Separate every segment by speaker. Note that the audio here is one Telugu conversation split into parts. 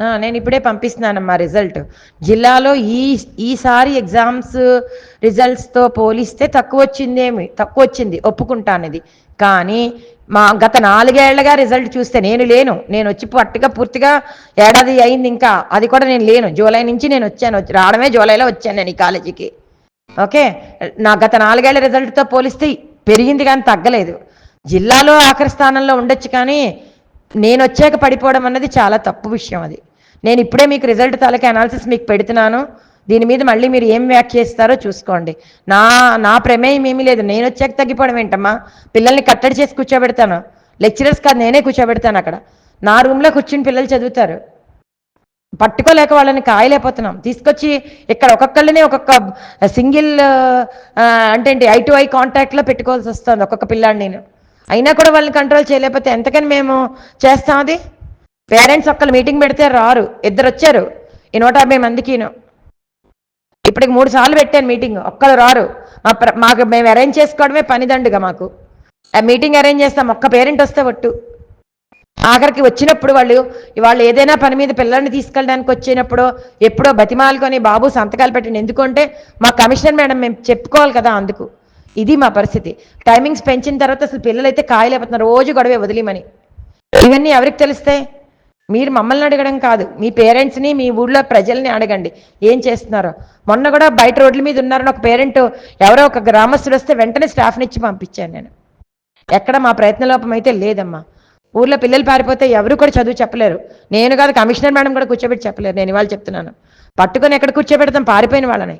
Speaker 1: నేను ఇప్పుడే పంపిస్తున్నానమ్మా రిజల్ట్. జిల్లాలో ఈ ఈసారి ఎగ్జామ్స్ రిజల్ట్స్తో పోలిస్తే తక్కువ వచ్చిందేమి తక్కువ వచ్చింది ఒప్పుకుంటాను ఇది కానీ మా గత నాలుగేళ్ళగా రిజల్ట్ చూస్తే నేను లేను. నేను వచ్చి పట్టుగా పూర్తిగా ఏడాది అయింది ఇంకా. అది కూడా నేను లేను. జూలై నుంచి నేను వచ్చాను. వచ్చి- రావడమే జూలైలో వచ్చాను నేను ఈ కాలేజీకి. ఓకే? నా గత నాలుగేళ్ళ రిజల్ట్తో పోలిస్తే పెరిగింది కానీ తగ్గలేదు. జిల్లాలో ఆఖరి స్థానంలో ఉండొచ్చు కానీ నేను వచ్చాక పడిపోవడం అన్నది చాలా తప్పు విషయం అది. నేను ఇప్పుడే మీకు రిజల్ట్ తాలూకా అనాలిసిస్ మీకు పెడుతున్నాను. దీని మీద మళ్ళీ మీరు ఏం వ్యాఖ్యేస్తారో చూసుకోండి. నా నా ప్రమేయం ఏమీ లేదు. నేను వచ్చాక తగ్గిపోవడం ఏంటమ్మా? పిల్లల్ని కట్టడి చేసి కూర్చోబెడతాను. లెక్చరర్స్ కాదు నేనే కూర్చోబెడతాను అక్కడ. నా రూమ్లో కూర్చుని పిల్లలు చదువుతారు. పట్టుకోలేక వాళ్ళని కాయలేకపోతున్నాం. తీసుకొచ్చి ఇక్కడ ఒక్కొక్కళ్ళని ఒక్కొక్క సింగిల్ అంటే ఐ టు ఐ కాంటాక్ట్లో పెట్టుకోవాల్సి వస్తుంది ఒక్కొక్క పిల్లాడిని నేను. అయినా కూడా వాళ్ళని కంట్రోల్ చేయలేకపోతే ఎంతకని మేము చేస్తాం అది? పేరెంట్స్ ఒక్కళ్ళు మీటింగ్ పెడితే రారు. ఇద్దరు వచ్చారు. ఈ నూట యాభై మందికిను. ఇప్పటికి మూడు సార్లు పెట్టాను మీటింగ్ ఒక్కరు రారు. మా ప్ర- మాకు మేము అరేంజ్ చేసుకోవడమే పనిదండుగా మాకు. ఆ మీటింగ్ అరేంజ్ చేస్తాం. ఒక్క పేరెంట్ వస్తే ఒట్టు. ఆఖరికి వచ్చినప్పుడు వాళ్ళు వాళ్ళు ఏదైనా పని మీద పిల్లల్ని తీసుకెళ్ళడానికి వచ్చినప్పుడు ఎప్పుడో బతిమాలుకొని బాబు సంతకాలు పెట్టండి. ఎందుకంటే మా కమిషనర్ మేడం మేము చెప్పుకోవాలి కదా అందుకు. ఇది మా పరిస్థితి. టైమింగ్స్ పెంచిన తర్వాత అసలు పిల్లలు అయితే కాయలేకపోతున్నారు. రోజు గొడవే వదిలిమని. ఇవన్నీ ఎవరికి తెలిస్తే? మీరు మమ్మల్ని అడగడం కాదు. మీ పేరెంట్స్ని మీ ఊళ్ళో ప్రజల్ని అడగండి. ఏం చేస్తున్నారో. మొన్న కూడా బయట రోడ్ల మీద ఉన్నారని ఒక పేరెంట్ ఎవరో ఒక గ్రామస్తుడు వస్తే వెంటనే స్టాఫ్ని ఇచ్చి పంపించాను నేను. ఎక్కడ మా ప్రయత్నలోపం అయితే లేదమ్మా. ఊర్లో పిల్లలు పారిపోతే ఎవరు కూడా చదువు చెప్పలేరు. నేను కాదు కమిషనర్ మేడం కూడా కూర్చోబెట్టి చెప్పలేరు. నేను ఇవాళ చెప్తున్నాను. పట్టుకొని ఎక్కడ కూర్చోబెడతాం? పారిపోయిన వాళ్ళని.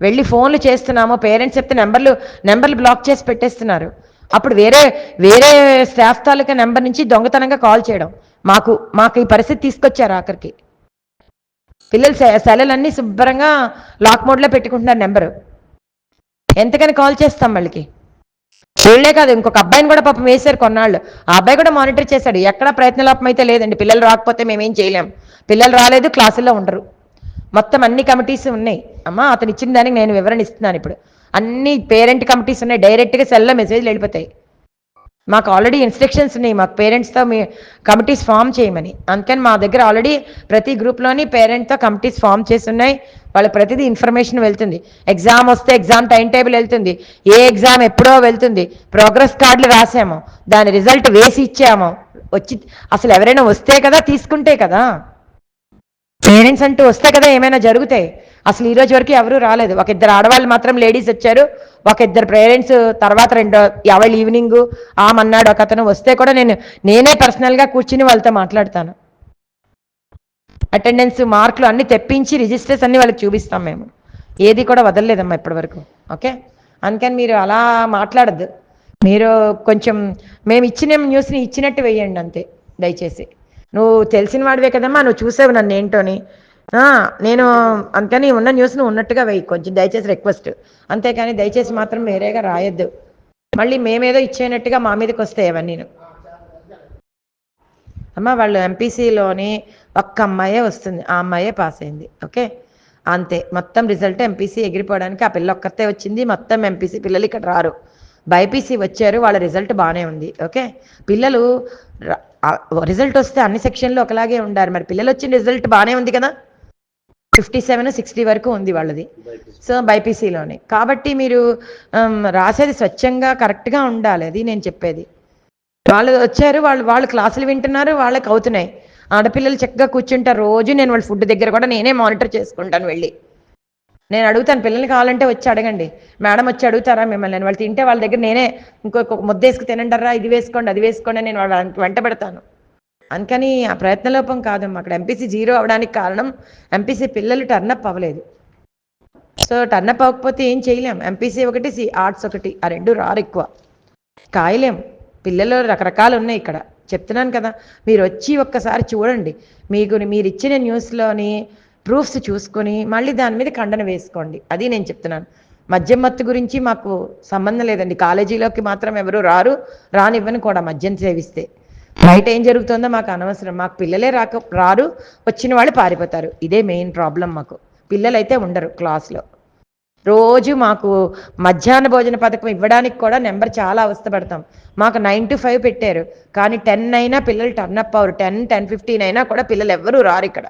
Speaker 1: వెళ్ళి ఫోన్లు చేస్తున్నాము పేరెంట్స్ చెప్తే నెంబర్లు నెంబర్లు బ్లాక్ చేసి పెట్టేస్తున్నారు. అప్పుడు వేరే వేరే స్టాఫ్ తాలూకా నెంబర్ నుంచి దొంగతనంగా కాల్ చేయడం. మాకు మాకు ఈ పరిస్థితి తీసుకొచ్చారు ఆఖరికి. పిల్లలు సె- శుభ్రంగా లాక్ మోడ్లో పెట్టుకుంటున్నారు నెంబరు. ఎంతకని కాల్ చేస్తాం వాళ్ళకి వీళ్ళే కాదు ఇంకొక అబ్బాయిని కూడా పాపం వేశారు కొన్నాళ్ళు. ఆ అబ్బాయి కూడా మానిటర్ చేశాడు. ఎక్కడ ప్రయత్నలోపం అయితే లేదండి. పిల్లలు రాకపోతే మేమేం చేయలేం. పిల్లలు రాలేదు క్లాసుల్లో ఉండరు. మొత్తం అన్ని కమిటీస్ ఉన్నాయి. అమ్మా అతను ఇచ్చిన దానికి నేను వివరణ ఇస్తున్నాను ఇప్పుడు. అన్ని పేరెంట్ కమిటీస్ ఉన్నాయి. డైరెక్ట్గా సెల్లో మెసేజ్లు వెళ్ళిపోతాయి. మాకు ఆల్రెడీ ఇన్స్ట్రక్షన్స్ ఉన్నాయి. మాకు పేరెంట్స్తో మీ కమిటీస్ ఫామ్ చేయమని. అందుకని మా దగ్గర ఆల్రెడీ ప్రతి గ్రూప్లోని పేరెంట్తో కమిటీస్ ఫామ్ చేసి ఉన్నాయి. వాళ్ళ ప్రతిదీ ఇన్ఫర్మేషన్ వెళ్తుంది. ఎగ్జామ్ వస్తే ఎగ్జామ్ టైం టేబుల్ వెళ్తుంది. ఏ ఎగ్జామ్ ఎప్పుడో వెళ్తుంది. ప్రోగ్రెస్ కార్డులు రాసాము. దాని రిజల్ట్ వేసి ఇచ్చాము. వచ్చి అసలు ఎవరైనా వస్తే కదా తీసుకుంటే కదా. పేరెంట్స్ అంటూ వస్తే కదా ఏమైనా జరుగుతాయి అసలు ఈరోజు వరకు ఎవరూ రాలేదు. ఒక ఇద్దరు ఆడవాళ్ళు మాత్రం లేడీస్ వచ్చారు. ఒక ఇద్దరు పేరెంట్స్ తర్వాత రెండు ఎవరి ఈవినింగ్ ఆమన్నాడు ఒక అతను వస్తే కూడా నేను నేనే పర్సనల్గా కూర్చుని వాళ్ళతో మాట్లాడతాను. అటెండెన్స్ మార్కులు అన్ని తెప్పించి రిజిస్టర్స్ అన్ని వాళ్ళకి చూపిస్తాం మేము. ఏది కూడా వదలలేదమ్మా ఇప్పటివరకు. ఓకే? అందుకని మీరు అలా మాట్లాడద్దు. మీరు కొంచెం మేము ఇచ్చిన న్యూస్ని ఇచ్చినట్టు వేయండి అంతే దయచేసి. నువ్వు తెలిసిన వాడివే కదమ్మా నువ్వు చూసావు నన్ను ఏంటోని నేను అంతేని ఉన్న న్యూస్ను ఉన్నట్టుగా వెయ్యి కొంచెం దయచేసి రిక్వెస్ట్. అంతేకాని దయచేసి మాత్రం వేరేగా రాయొద్దు. మళ్ళీ మేమేదో ఇచ్చేనట్టుగా మా మీదకి వస్తాయి అవన్నీ అమ్మ వాళ్ళు ఎంపీసీలోని ఒక్క అమ్మాయే వస్తుంది. ఆ అమ్మాయే పాస్ అయింది. ఓకే? అంతే. మొత్తం రిజల్ట్ ఎంపీసీ ఎగిరిపోవడానికి ఆ పిల్ల ఒక్కతే వచ్చింది. మొత్తం ఎంపీసీ పిల్లలు ఇక్కడ రారు. బైపీసీ వచ్చారు వాళ్ళ రిజల్ట్ బాగానే ఉంది ఓకే? పిల్లలు రిజల్ట్ వస్తే అన్ని సెక్షన్లు ఒకలాగే ఉండారు మరి పిల్లలు వచ్చిన రిజల్ట్ బాగానే ఉంది కదా? ఫిఫ్టీ సెవెన్ సిక్స్టీ వరకు ఉంది వాళ్ళది. సో బైపీసీలోనే. కాబట్టి మీరు రాసేది స్వచ్ఛంగా కరెక్ట్గా ఉండాలి అది నేను చెప్పేది. వాళ్ళు వచ్చారు వాళ్ళు వాళ్ళు క్లాసులు వింటున్నారు వాళ్ళకి అవుతున్నాయి. ఆడపిల్లలు చక్కగా కూర్చుంటారు రోజు నేను వాళ్ళ ఫుడ్ దగ్గర కూడా నేనే మానిటర్ చేసుకుంటాను వెళ్ళి. నేను అడుగుతాను పిల్లల్ని కావాలంటే వచ్చి అడగండి. మేడం వచ్చి అడుగుతారా మిమ్మల్ని? వాళ్ళు తింటే వాళ్ళ దగ్గర నేనే ఇంకొక ముద్ద వేసుకు తినంటారా ఇది వేసుకోండి అది వేసుకోండి నేను వాళ్ళ వెంట పెడతాను. అందుకని ఆ ప్రయత్నలోపం కాదమ్మా. అక్కడ ఎంపీసీ జీరో అవడానికి కారణం ఎంపీసీ పిల్లలు టర్నప్ అవ్వలేదు. సో టర్నప్ అవ్వకపోతే ఏం చేయలేం. ఎంపీసీ ఒకటి సి ఆర్ట్స్ ఒకటి ఆ రెండు రారు ఎక్కువ. కాయలేం. పిల్లలు రకరకాలు ఉన్నాయి ఇక్కడ. చెప్తున్నాను కదా మీరు వచ్చి ఒక్కసారి చూడండి. మీకు మీరు ఇచ్చిన న్యూస్లోని ప్రూఫ్స్ చూసుకొని మళ్ళీ దాని మీద ఖండన వేసుకోండి. అది నేను చెప్తున్నాను. మద్యం మత్తు గురించి మాకు సంబంధం లేదండి. కాలేజీలోకి మాత్రం ఎవరు రారు రానివ్వని కూడా మద్యం సేవిస్తే. బయట ఏం జరుగుతుందో మాకు అనవసరం. మాకు పిల్లలే రాక రారు వచ్చిన వాళ్ళు పారిపోతారు. ఇదే మెయిన్ ప్రాబ్లం మాకు. పిల్లలైతే ఉండరు క్లాస్లో. రోజు మాకు మధ్యాహ్న భోజన పథకం ఇవ్వడానికి కూడా నెంబర్ చాలా అవస్థపడతాం. మాకు నైన్ టు ఫైవ్ పెట్టారు. కానీ టెన్ అయినా పిల్లలు టర్న్ అప్ అవరు టెన్ టెన్ ఫిఫ్టీన్ అయినా కూడా పిల్లలు ఎవ్వరూ రారు ఇక్కడ.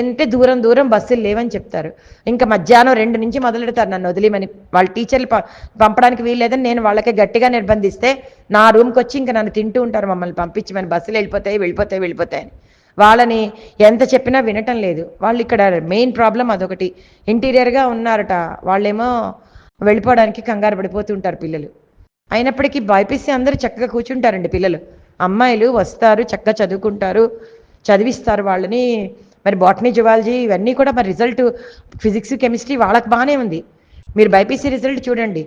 Speaker 1: ఎంతే దూరం దూరం బస్సులు లేవని చెప్తారు. ఇంకా మధ్యాహ్నం రెండు నుంచి మొదలెడతారు నన్ను వదిలేమని. వాళ్ళ టీచర్లు పంపడానికి వీల్లేదని నేను వాళ్ళకి గట్టిగా నిర్బంధిస్తే నా రూమ్కి వచ్చి ఇంకా నన్ను తింటూ ఉంటారు మమ్మల్ని పంపించమని. బస్సులు వెళ్ళిపోతాయి వెళ్ళిపోతాయి వెళ్ళిపోతాయని వాళ్ళని ఎంత చెప్పినా వినటం లేదు. వాళ్ళు ఇక్కడ మెయిన్ ప్రాబ్లం అదొకటి. ఇంటీరియర్గా ఉన్నారట. వాళ్ళేమో వెళ్ళిపోవడానికి కంగారు పడిపోతుంటారు పిల్లలు. అయినప్పటికీ బైపీసీ అందరూ చక్కగా కూర్చుంటారండి పిల్లలు. అమ్మాయిలు వస్తారు చక్కగా చదువుకుంటారు చదివిస్తారు వాళ్ళని. మరి బాటనీ జువాలజీ ఇవన్నీ కూడా మరి రిజల్ట్ ఫిజిక్స్ కెమిస్ట్రీ వాళ్ళకి బాగానే ఉంది. మీరు బైపీసీ రిజల్ట్ చూడండి.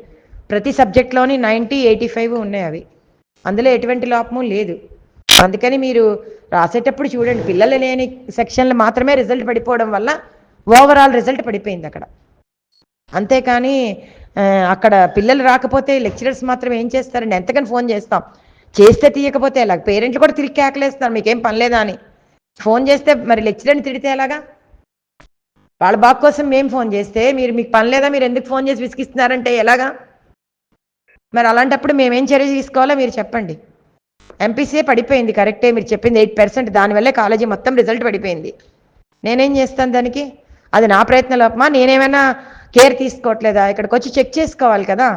Speaker 1: ప్రతి సబ్జెక్ట్లోని నైంటీ ఎయిటీ ఫైవ్ ఉన్నాయి అవి. అందులో ఎటువంటి లోపము లేదు. అందుకని మీరు రాసేటప్పుడు చూడండి. పిల్లలు లేని సెక్షన్లు మాత్రమే రిజల్ట్ పడిపోవడం వల్ల ఓవరాల్ రిజల్ట్ పడిపోయింది అక్కడ. అంతేకాని అక్కడ పిల్లలు రాకపోతే లెక్చరర్స్ మాత్రం ఏం చేస్తారండి? ఎంతకని ఫోన్ చేస్తాం. చేస్తే తీయకపోతే ఇలా పేరెంట్లు కూడా తిరిగి కేకలేస్తారు మీకేం పని లేదా అని. ఫోన్ చేస్తే మరి లెక్చరర్ని తిడితే ఎలాగా? వాళ్ళ బాగు కోసం మేము ఫోన్ చేస్తే మీరు మీకు పని లేదా? మీరు ఎందుకు ఫోన్ చేసి విసిగిస్తున్నారంటే ఎలాగా? మరి అలాంటప్పుడు మేమేం చర్య తీసుకోవాలో మీరు చెప్పండి. ఎంపీసీఏ పడిపోయింది కరెక్టే మీరు చెప్పింది ఎయిట్ పర్సెంట్. దానివల్లే కాలేజీ మొత్తం రిజల్ట్ పడిపోయింది. నేనేం చేస్తాను దానికి? అది నా ప్రయత్న లోపమా నేనేమైనా కేర్ తీసుకోవట్లేదా? ఇక్కడికి వచ్చి చెక్ చేసుకోవాలి కదా.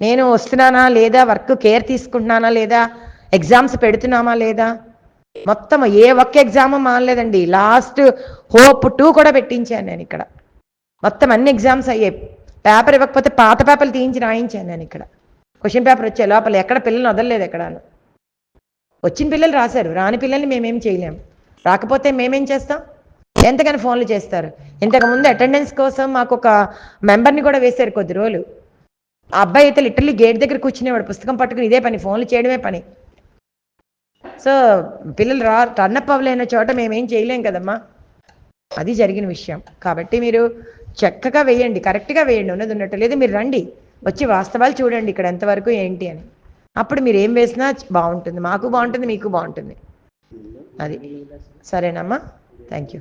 Speaker 1: నేను వస్తున్నానా లేదా? వర్క్ కేర్ తీసుకుంటున్నానా లేదా? ఎగ్జామ్స్ పెడుతున్నామా లేదా? మొత్తం ఏ ఒక్క ఎగ్జామ్ మానలేదండి. లాస్ట్ హోప్ టూ కూడా పెట్టించాను నేను ఇక్కడ. మొత్తం అన్ని ఎగ్జామ్స్ అయ్యాయి పేపర్ ఇవ్వకపోతే పాత పేపర్లు తీయించి రాయించాను నేను ఇక్కడ. క్వశ్చన్ పేపర్ వచ్చే లోపల ఎక్కడ పిల్లల్ని వదలలేదు ఎక్కడాను. వచ్చిన పిల్లలు రాశారు. రాని పిల్లల్ని మేమేం చేయలేం. రాకపోతే మేమేం చేస్తాం? ఎంతగానో ఫోన్లు చేస్తారు. ఇంతకుముందు అటెండెన్స్ కోసం మాకు ఒక మెంబర్ని కూడా వేశారు కొద్ది రోజులు. ఆ అబ్బాయి అయితే లిటరలీ గేట్ దగ్గర కూర్చునేవాడు. పుస్తకం పట్టుకుని ఇదే పని. ఫోన్లు చేయడమే పని. సో పిల్లలు రా టర్నప్ అవ్వలేని చోట మేమేం చేయలేం కదమ్మా. అది జరిగిన విషయం. కాబట్టి మీరు చక్కగా వేయండి కరెక్ట్గా వేయండి ఉన్నది ఉన్నట్టు. లేదు మీరు రండి వచ్చి వాస్తవాలు చూడండి ఇక్కడ ఎంతవరకు ఏంటి అని. అప్పుడు మీరు ఏం వేసినా బాగుంటుంది. మాకు బాగుంటుంది మీకు బాగుంటుంది. అది. సరేనమ్మా. Thank you